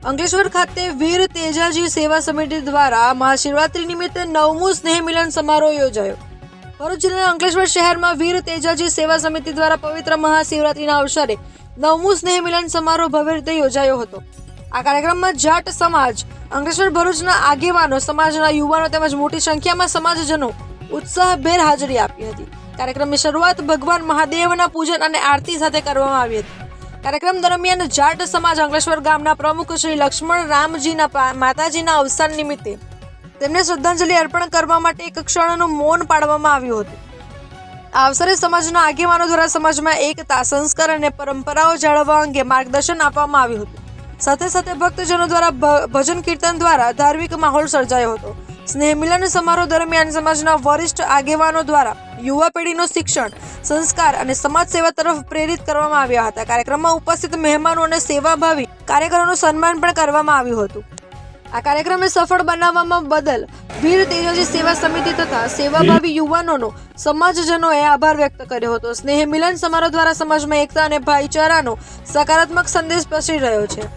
અંકલેશ્વર ખાતે વીર તેજાજી સેવા સમિતિ દ્વારા મહાશિવરાત્રી નિમિત્તે નવમું સ્નેહ મિલન સમારોહ યોજાયો. ભરૂચ જિલ્લાના અંકલેશ્વર શહેરમાં વીર તેજાજી સેવા સમિતિ દ્વારા પવિત્ર મહાશિવરાત્રીના અવસરે નવમું સ્નેહ મિલન સમારોહ ભવ્ય રીતે યોજાયો હતો. આ કાર્યક્રમમાં જાટ સમાજ, અંકલેશ્વર ભરૂચના આગેવાનો, સમાજના યુવાનો તેમજ મોટી સંખ્યામાં સમાજજનો ઉત્સાહભેર હાજરી આપી હતી. કાર્યક્રમની શરૂઆત ભગવાન મહાદેવના પૂજન અને આરતી સાથે કરવામાં આવી હતી. કાર્યક્રમ દરમિયાન જાટ સમાજ અંકલેશ્વર ગામના પ્રમુખ શ્રી લક્ષ્મણ રામજીના માતાજીના અવસાન નિમિત્તે તેમને શ્રદ્ધાંજલિ અર્પણ કરવા માટે એક ક્ષણનું મૌન પાડવામાં આવ્યું હતું. આ અવસરે સમાજના આગેવાનો દ્વારા સમાજમાં એકતા, સંસ્કાર અને પરંપરાઓ જાળવવા અંગે માર્ગદર્શન આપવામાં આવ્યું હતું. સાથે સાથે ભક્તજનો દ્વારા ભજન કીર્તન દ્વારા ધાર્મિક માહોલ સર્જાયો હતો. સ્નેહ મિલન સમારોહ દરમિયાન સમાજના વરિષ્ઠ આગેવાનો દ્વારા યુવા પેઢીનું શિક્ષણ, સંસ્કાર અને સમાજ સેવા તરફ પ્રેરિત કરવામાં આવ્યા હતા. કાર્યક્રમમાં ઉપસ્થિત મહેમાનો અને સેવાભાવી કાર્યકરોનું સન્માન પણ કરવામાં આવ્યું હતું. આ કાર્યક્રમને સફળ બનાવવામાં બદલ વીર તેજોજી સેવા સમિતિ તથા સેવાભાવી યુવાનોનો સમાજજનોએ આભાર વ્યક્ત કર્યો હતો. સ્નેહ મિલન સમારોહ દ્વારા સમાજમાં એકતા અને ભાઈચારાનો સકારાત્મક સંદેશ પ્રસરી રહ્યો છે.